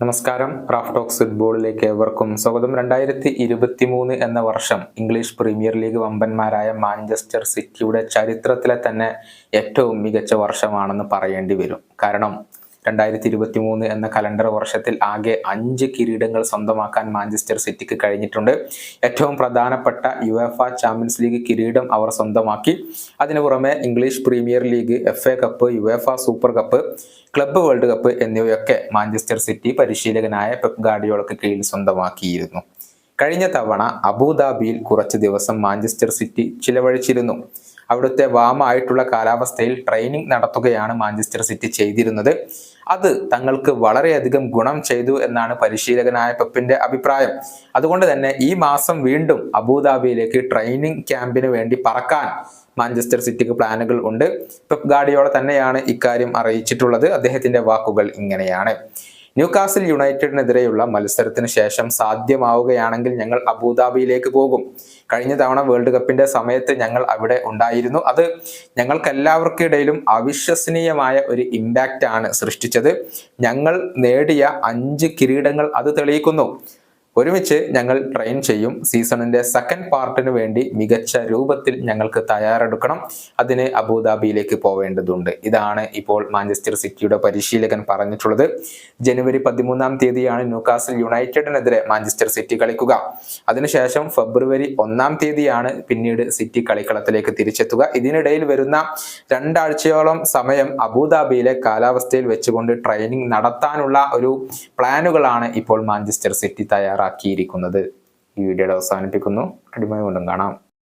നമസ്കാരം. Raf talks ഫുട്ബോളിലേക്ക് ഏവർക്കും സ്വാഗതം. രണ്ടായിരത്തി ഇരുപത്തി മൂന്ന് എന്ന വർഷം ഇംഗ്ലീഷ് പ്രീമിയർ ലീഗ് വമ്പന്മാരായ മാഞ്ചസ്റ്റർ സിറ്റിയുടെ ചരിത്രത്തിലെ തന്നെ ഏറ്റവും മികച്ച വർഷമാണെന്ന് പറയേണ്ടി വരും. കാരണം രണ്ടായിരത്തി ഇരുപത്തി മൂന്ന് എന്ന കലണ്ടർ വർഷത്തിൽ ആകെ അഞ്ച് കിരീടങ്ങൾ സ്വന്തമാക്കാൻ മാഞ്ചസ്റ്റർ സിറ്റിക്ക് കഴിഞ്ഞിട്ടുണ്ട്. ഏറ്റവും പ്രധാനപ്പെട്ട യു എഫ് ചാമ്പ്യൻസ് ലീഗ് കിരീടം അവർ സ്വന്തമാക്കി. അതിനു പുറമെ English premier league F A cup U F super cup club world cup എന്നിവയൊക്കെ മാഞ്ചസ്റ്റർ സിറ്റി പരിശീലകനായ പെപ് ഗാർഡിയോളക്ക് കീഴിൽ സ്വന്തമാക്കിയിരുന്നു. കഴിഞ്ഞ തവണ അബുദാബിയിൽ കുറച്ച് ദിവസം മാഞ്ചസ്റ്റർ സിറ്റി ചിലവഴിച്ചിരുന്നു. അവിടുത്തെ വാമായിട്ടുള്ള കാലാവസ്ഥയിൽ ട്രെയിനിങ് നടത്തുകയാണ് മാഞ്ചസ്റ്റർ സിറ്റി ചെയ്തിരുന്നത്. അത് തങ്ങൾക്ക് വളരെയധികം ഗുണം ചെയ്തു എന്നാണ് പരിശീലകനായ പെപ്പിന്റെ അഭിപ്രായം. അതുകൊണ്ട് തന്നെ ഈ മാസം വീണ്ടും അബുദാബിയിലേക്ക് ട്രെയിനിങ് ക്യാമ്പിന് വേണ്ടി പറക്കാൻ മാഞ്ചസ്റ്റർ സിറ്റിക്ക് പ്ലാനുകൾ ഉണ്ട്. പെപ്പ് ഗാഡിയോള തന്നെയാണ് ഇക്കാര്യം അറിയിച്ചിട്ടുള്ളത്. അദ്ദേഹത്തിന്റെ വാക്കുകൾ ഇങ്ങനെയാണ്. ന്യൂകാസിൽ യുണൈറ്റഡിനെതിരെയുള്ള മത്സരത്തിന് ശേഷം സാധ്യമാവുകയാണെങ്കിൽ ഞങ്ങൾ അബുദാബിയിലേക്ക് പോകും. കഴിഞ്ഞ തവണ വേൾഡ് കപ്പിന്റെ സമയത്ത് ഞങ്ങൾ അവിടെ ഉണ്ടായിരുന്നു. അത് ഞങ്ങൾക്കെല്ലാവർക്കിടയിലും അവിശ്വസനീയമായ ഒരു ഇമ്പാക്റ്റ് ആണ് സൃഷ്ടിച്ചത്. ഞങ്ങൾ നേടിയ അഞ്ച് കിരീടങ്ങൾ അത് തെളിയിക്കുന്നു. ഒരുമിച്ച് ഞങ്ങൾ ട്രെയിൻ ചെയ്യും. സീസണിന്റെ സെക്കൻഡ് പാർട്ടിന് വേണ്ടി മികച്ച രൂപത്തിൽ ഞങ്ങൾക്ക് തയ്യാറെടുക്കണം. അതിന് അബുദാബിയിലേക്ക് പോവേണ്ടതുണ്ട്. ഇതാണ് ഇപ്പോൾ മാഞ്ചസ്റ്റർ സിറ്റിയുടെ പരിശീലകൻ പറഞ്ഞിട്ടുള്ളത്. ജനുവരി പതിമൂന്നാം തീയതിയാണ് ന്യൂകാസിൽ യുണൈറ്റഡിനെതിരെ മാഞ്ചസ്റ്റർ സിറ്റി കളിക്കുക. അതിനുശേഷം ഫെബ്രുവരി ഒന്നാം തീയതിയാണ് പിന്നീട് സിറ്റി കളിക്കളത്തിലേക്ക് തിരിച്ചെത്തുക. ഇതിനിടയിൽ വരുന്ന രണ്ടാഴ്ചയോളം സമയം അബുദാബിയിലെ കാലാവസ്ഥയിൽ വെച്ചുകൊണ്ട് ട്രെയിനിങ് നടത്താനുള്ള ഒരു പ്ലാനുകളാണ് ഇപ്പോൾ മാഞ്ചസ്റ്റർ സിറ്റി തയ്യാറാക്കിയിരിക്കുന്നത് ഈ വീഡിയോയുടെ അവസാനിപ്പിക്കുന്നു. അടിമയം കൊണ്ടും കാണാം.